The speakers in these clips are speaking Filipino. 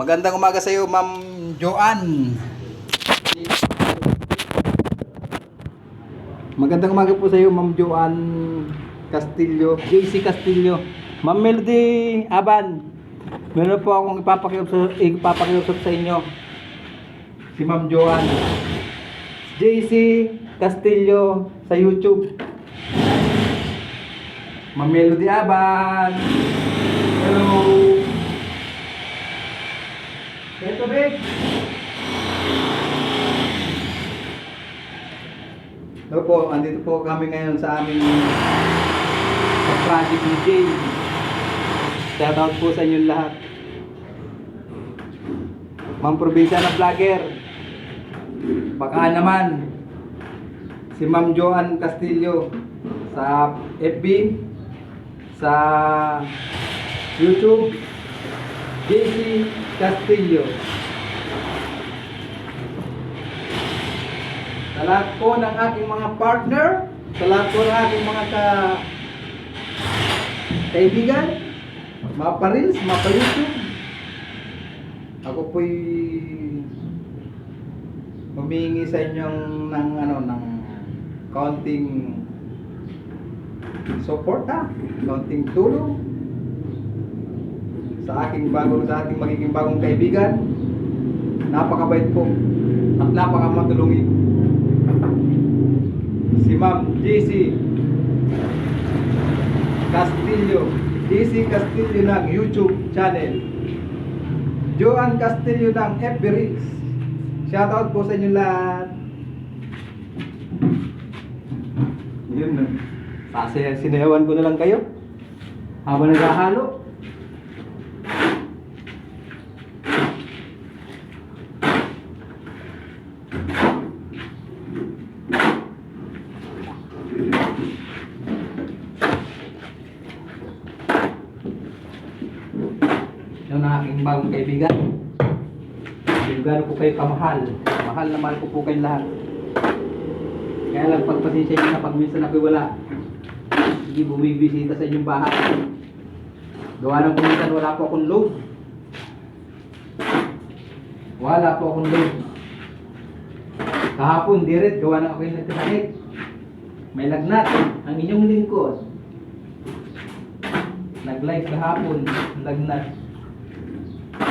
Magandang umaga sa iyo, Ma'am Joanne. Magandang umaga po sa iyo, Ma'am Joanne Castillo, JC Castillo. Ma'am Melody Aban, meron po akong ipapakiusap, ipapakiusap sa inyo. Si Ma'am Joanne. JC Castillo sa YouTube. Ma'am Melody Aban. Hello. Ito, babe. Hello po, andito po kami ngayon sa aming Project DJ. Shout out po sa inyong lahat. Ma'am Probinsya na Vlogger. Baka naman si Ma'am Joanne Castillo sa FB, sa YouTube, JC Castillo. Sa lahat po ng aking mga partner, sa lahat po ng aking mga ka kaibigan, mga parils, mga pa-YouTube, ako po'y humingi sa inyong ng ano ng counting support ha, counting tulong sa aking bagong sa ating magiging bagong kaibigan. Napakabait po at napakamatulungin. Si Ma'am JC Castillo, JC Castillo ng YouTube channel. Joan Castillo ng FB Reels. Shoutout po sa inyo lahat. Yun na. Sinayawan ko na lang kayo. Habang naghahalo. Yung aking bagong kaibigan. Gano'n ko kayo kamahal. Mahal na mahal ko po kayong lahat. Kaya lang pagpasensya nyo na pag minsan ako'y wala. Hindi bumibisita sa inyong bahay. Gawa ng kuminsan wala po akong load. Wala po akong load. Kahapon, diret, gawa ng ako'y nagkasakit. May lagnat. Ang inyong lingkod. Nag-live kahapon, lagnat. Huwag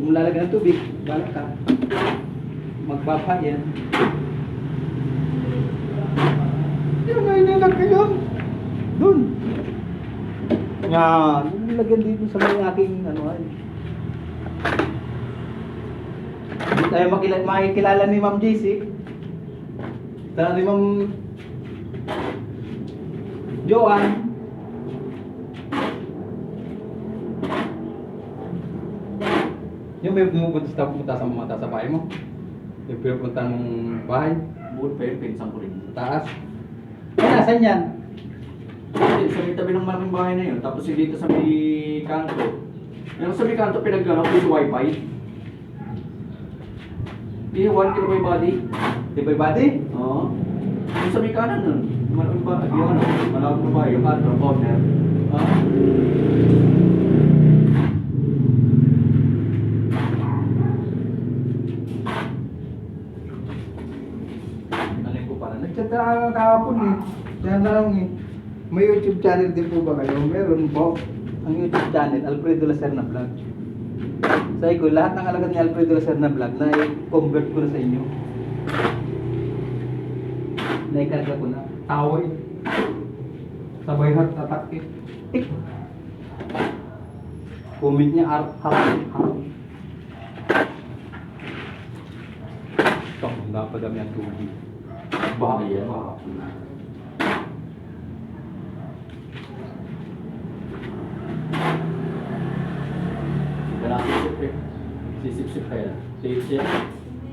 mo lalagyan ng tubig, bala ka. Magbaba yan. Yan nga, inilag ka yan. Doon. Yan. Huwag mo dito sa may aking ano ay. Hindi tayo makila makikilala ni Ma'am JC. Tara ni Ma'am Joanne. Yung may pumupunta sa pumunta sa mga sa bahay mo. Yung pinupunta ng bahay, Bukod pa yun, pinsan ko rin. sa taas. Ay, nasan yan? Sa may tabi ng malaking bahay na yun, tapos yung dito sa may kanto. Yung sa may kanto, pinagano ko yung wifi. Hindi, 1 kilo by body. Di ba body? Oo. Yung sa may kanan nun, malaking bahay, yung ano, malaking bahay, yung kanto, corner. Ah. Alin ko pala. Nag-chat na kahapon eh. Kaya na lang eh. May YouTube channel din po ba kayo? Meron po. Ang YouTube channel, Alfredo Lacerna Vlog. Sabi ko, lahat ng alagat ni Alfredo Lacerna Vlog na i-convert ko na sa inyo. Naikarga ko na. Taway. Sabay hat attack eh. Tik. Comment niya ar harap harap. Ito, ang napadami ang tubig. Baha Ayan. Sisip-sip kayo. Sisip-sip.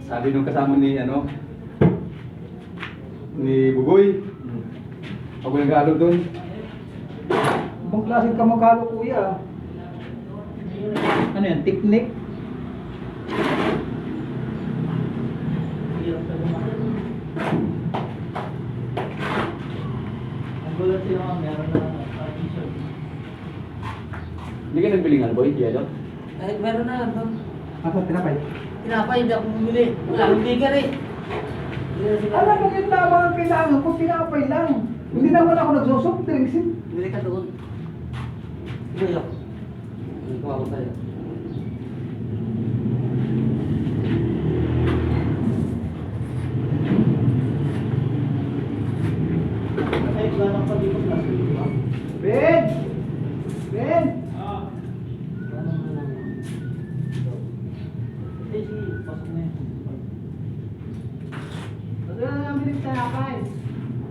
Sabi nung kasama ni, ano, ni Bugoy. Pag hmm. nag-alo doon. Ibang klaseng kamakalo, kuya. Ano yan? Teknik? Hindi ka nagbilingan, boy? Yellow? Ay, meron na, boy. Asa tinapay? Tinapay, hindi ako bumili. Wala akong bigger eh. Alam mo yung tama ang kailangan ko, tinapay lang. Hindi naman ako nagsosoft drinks. eh. Bili ka doon. Bili ako. Hindi ko ako sa'yo. Ay, wala nang pag-ibig plastic, di ba? Ben! Ben! Ano mo lang. Eh, sige, pasok na yan. Ano na namin tinapay?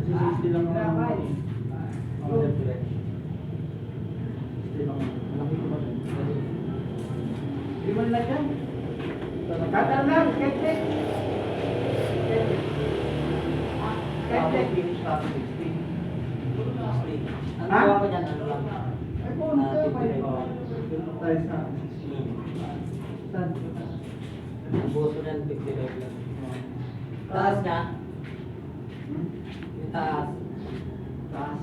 Kasi 60 lang ang siyempre. 60 lang. Malaki ko ba rin? Di mo na dyan. Katal lang, kete. Tapos Kete. finish pa ako 60. 60. Ang Ha? gawa ko dyan, ano lang? Ay, po, ano 55. tayo? Tayo sa... Ko dyan, 55 lang. Taas niya? Taas. Taas.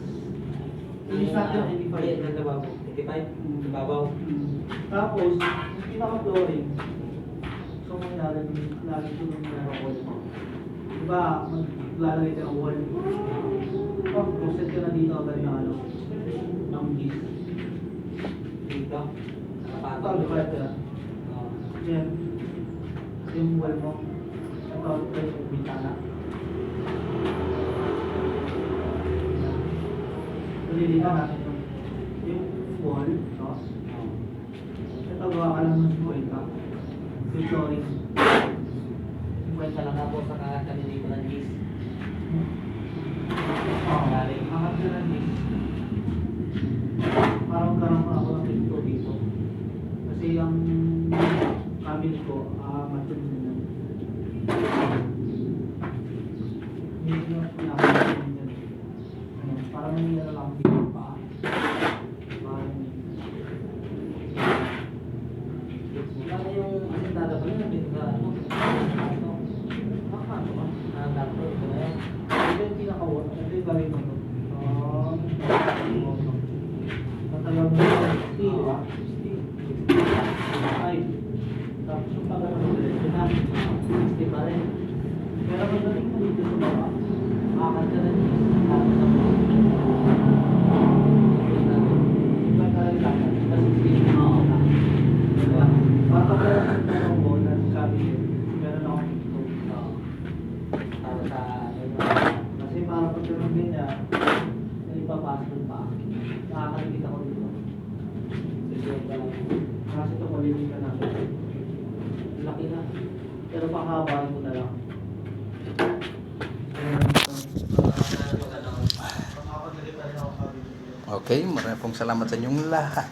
Yung sa Hindi, 85. nasa babaw. 85? Sa babaw. Tapos, yung pinaka-flooring, so may lalagay, lalagay ko ng mga wall. Diba, maglalagay ka ng wall. Oh, poset ka na dito agad na ano, ng gis. Dito. Pag Nakapatong. ka na. Oo. Yan. Yung wall mo. Ito, ito yung bintana. Nalilitan natin yung, yung wall, no? Ito, gawa ka lang ng wall ka. Yung. Yung kwenta lang ako sa kakabili ko ng gis. Oo, galing. Angat ka. Parang karang ako ng pinto dito. Kasi ang cabinet ko, ah, matun na yan. Hindi ko pinakasin yan. Ayun, Parang may ano lang dito pa. Parang Ano yung asintado ko yun? Dito sa ano? Ano? Nakakaano ka? Ah, doctor. Ito na yun. Ito yung pinaka-wall. Ito yung gawin mo to. Um, Tatayag mo yung steel, ah. Ay. Tapos yung pagkakas mo dito na. 60 pa rin. Pero pagdating mo dito sa baba, Makakad ka na gis. Tapos sa mga. iba talaga lakad. Kasi steel. Oo. Diba? Para pagkakas mo ng wall at cabinet, meron akong pinto. Oo. Tapos sa ano yun? Kasi para pag ganun ganyan, may ipapasok doon pa. Nakakalikit ako dito. Susunod ka lang. Kasi ito quality ka natin. Laki na. Pero pakahabaan ko na lang. Okay, maraming pong salamat sa inyong lahat.